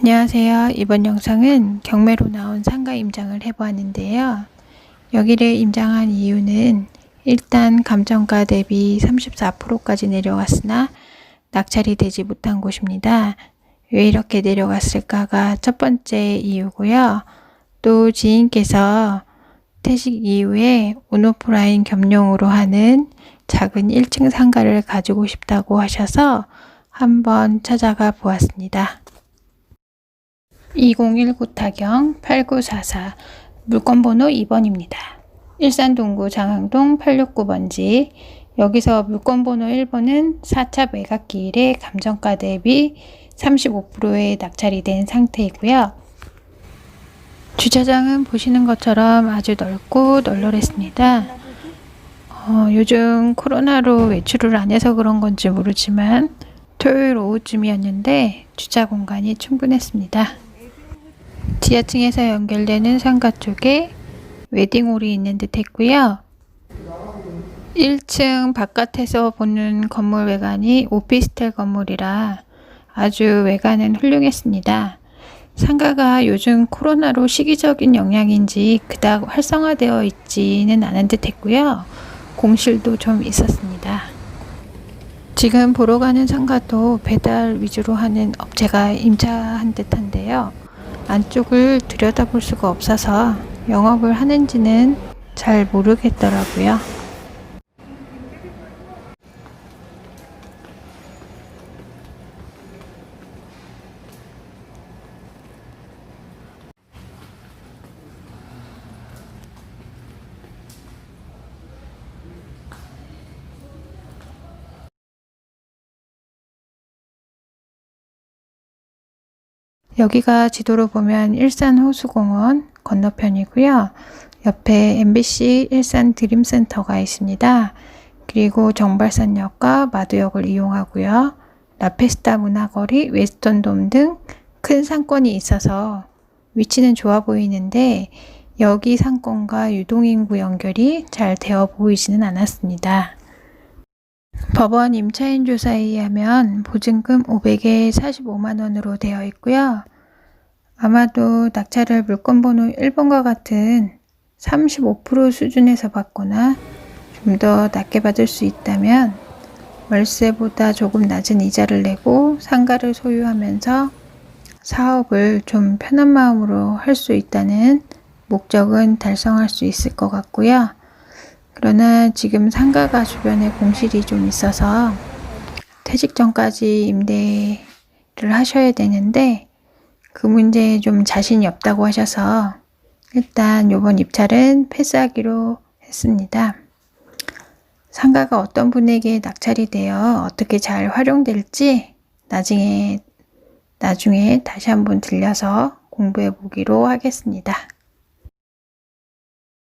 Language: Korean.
안녕하세요. 이번 영상은 경매로 나온 상가 임장을 해보았는데요. 여기를 임장한 이유는 일단 감정가 대비 34%까지 내려갔으나 낙찰이 되지 못한 곳입니다. 왜 이렇게 내려갔을까가 첫 번째 이유고요. 또 지인께서 퇴직 이후에 온오프라인 겸용으로 하는 작은 1층 상가를 가지고 싶다고 하셔서 한번 찾아가 보았습니다. 2019 타경 8944 물건번호 2번입니다. 일산 동구 장항동 869번지 여기서 물건번호 1번은 4차 매각기일에 감정가 대비 35%의 낙찰이 된 상태이고요. 주차장은 보시는 것처럼 아주 넓고 널널했습니다. 어, 요즘 코로나로 외출을 안 해서 그런 건지 모르지만 토요일 오후쯤이었는데 주차 공간이 충분했습니다. 지하층에서 연결되는 상가 쪽에 웨딩홀이 있는 듯 했고요. 1층 바깥에서 보는 건물 외관이 오피스텔 건물이라 아주 외관은 훌륭했습니다. 상가가 요즘 코로나로 시기적인 영향인지 그닥 활성화되어 있지는 않은 듯 했고요. 공실도 좀 있었습니다. 지금 보러 가는 상가도 배달 위주로 하는 업체가 임차한 듯한데요. 안쪽을 들여다볼 수가 없어서 영업을 하는지는 잘 모르겠더라고요. 여기가 지도로 보면 일산 호수공원 건너편이고요. 옆에 MBC 일산 드림센터가 있습니다. 그리고 정발산역과 마두역을 이용하고요. 라페스타 문화거리, 웨스턴돔 등 큰 상권이 있어서 위치는 좋아 보이는데 여기 상권과 유동인구 연결이 잘 되어 보이지는 않았습니다. 법원 임차인 조사에 의하면 보증금 500에 45만 원으로 되어 있고요. 아마도 낙찰을 물건번호 1번과 같은 35% 수준에서 받거나 좀 더 낮게 받을 수 있다면 월세보다 조금 낮은 이자를 내고 상가를 소유하면서 사업을 좀 편한 마음으로 할 수 있다는 목적은 달성할 수 있을 것 같고요. 그러나 지금 상가가 주변에 공실이 좀 있어서 퇴직 전까지 임대를 하셔야 되는데 그 문제에 좀 자신이 없다고 하셔서 일단 요번 입찰은 패스하기로 했습니다. 상가가 어떤 분에게 낙찰이 되어 어떻게 잘 활용될지 나중에 나중에 다시 한번 들려서 공부해 보기로 하겠습니다.